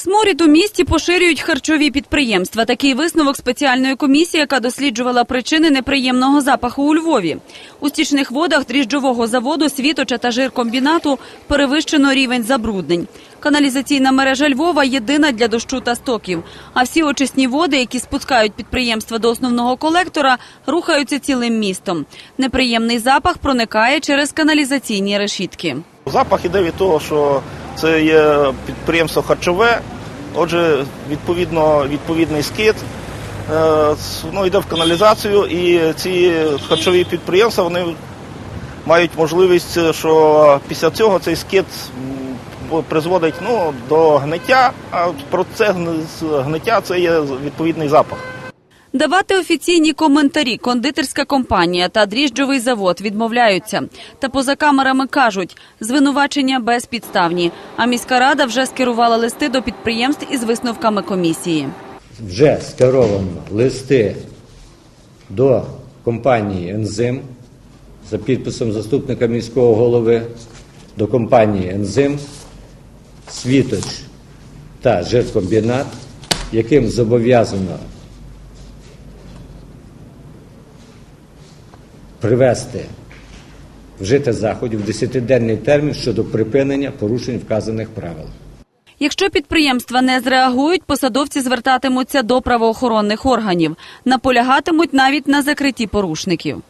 Сморід у місті поширюють харчові підприємства. Такий висновок спеціальної комісії, яка досліджувала причини неприємного запаху у Львові. У стічних водах дріжджового заводу світоча та жиркомбінату перевищено рівень забруднень. Каналізаційна мережа Львова єдина для дощу та стоків. А всі очисні води, які спускають підприємства до основного колектора, рухаються цілим містом. Неприємний запах проникає через каналізаційні решітки. Запах іде від того, що це є підприємство харчове, отже, відповідно, відповідний скид. е, Воно йде в каналізацію, і ці харчові підприємства вони мають можливість, е, що після цього цей скид призводить ну, до гниття, а процес гни- гниття це є відповідний запах. Давати офіційні коментарі кондитерська компанія та дріжджовий завод відмовляються. Та поза камерами кажуть, звинувачення безпідставні. А міська рада вже скерувала листи до підприємств із висновками комісії. вже скеровано листи до компанії Ензим за підписом заступника міського голови до компанії Ензим, Світоч та Жиркомбінат, яким зобов'язано привести вжити заходів в 10-денний термін щодо припинення порушень вказаних правил. Якщо підприємства не зреагують, посадовці звертатимуться до правоохоронних органів, наполягатимуть навіть на закритті порушників.